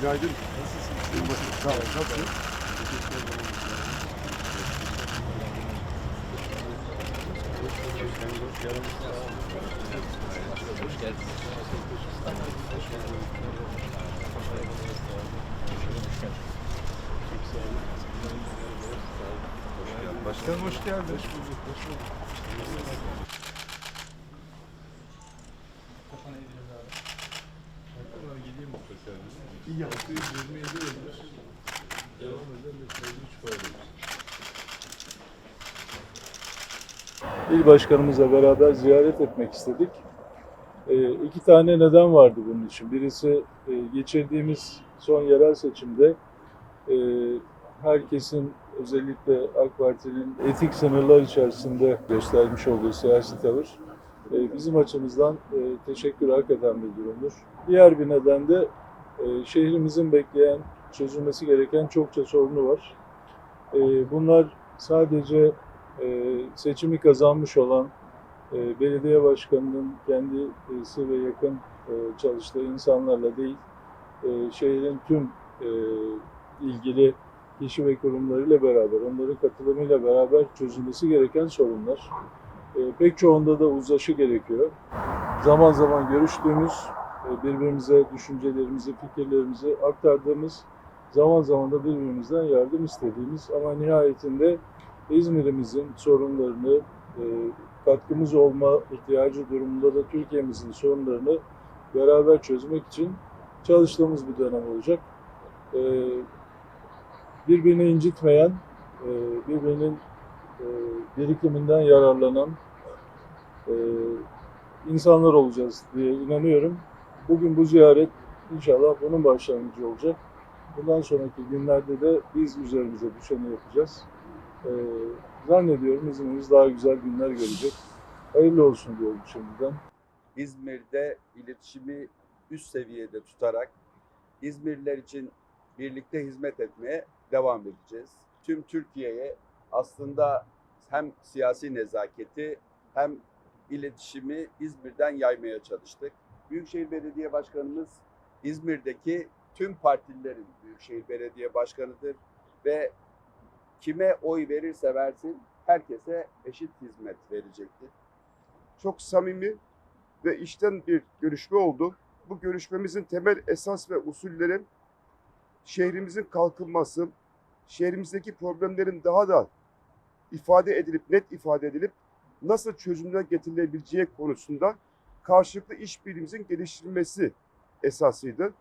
Günaydın. Nasılsınız? Sağ olun. Nasılsınız? Başkanım hoş geldin. Hoş bulduk. Hoş bulduk. Yaptı. 27 yıldır. Devam eden mesajı üç paylaşmış. İl başkanımızla beraber ziyaret etmek istedik. Ee, iki tane neden vardı bunun için. Birisi e, geçirdiğimiz son yerel seçimde e, herkesin özellikle AK Parti'nin etik sınırlar içerisinde göstermiş olduğu siyasi tavır e, bizim açımızdan e, teşekkür hak eden bir durumdur. Diğer bir neden de e, şehrimizin bekleyen, çözülmesi gereken çokça sorunu var. E, bunlar sadece e, seçimi kazanmış olan e, belediye başkanının kendisi ve yakın e, çalıştığı insanlarla değil, e, şehrin tüm e, ilgili kişi ve kurumlarıyla beraber, onların katılımıyla beraber çözülmesi gereken sorunlar. E, pek çoğunda da uzlaşı gerekiyor. Zaman zaman görüştüğümüz, e, birbirimize düşüncelerimizi, fikirlerimizi aktardığımız, zaman zaman da birbirimizden yardım istediğimiz ama nihayetinde İzmir'imizin sorunlarını, e, katkımız olma ihtiyacı durumunda da Türkiye'mizin sorunlarını beraber çözmek için çalıştığımız bir dönem olacak. E, birbirini incitmeyen, e, birbirinin e, birikiminden yararlanan e, insanlar olacağız diye inanıyorum. Bugün bu ziyaret inşallah bunun başlangıcı olacak. Bundan sonraki günlerde de biz üzerimize düşeni yapacağız. Ee, zannediyorum İzmir'imiz daha güzel günler görecek. Hayırlı olsun diyorum şimdiden. İzmir'de iletişimi üst seviyede tutarak İzmirliler için birlikte hizmet etmeye devam edeceğiz. Tüm Türkiye'ye aslında hem siyasi nezaketi hem iletişimi İzmir'den yaymaya çalıştık. Büyükşehir Belediye Başkanımız İzmir'deki tüm partililerin Büyükşehir Belediye Başkanı'dır ve kime oy verirse versin herkese eşit hizmet verecektir. Çok samimi ve içten bir görüşme oldu. Bu görüşmemizin temel esas ve usulleri şehrimizin kalkınması, şehrimizdeki problemlerin daha da ifade edilip, net ifade edilip nasıl çözümler getirilebileceği konusunda karşılıklı işbirliğimizin geliştirilmesi esasıydı.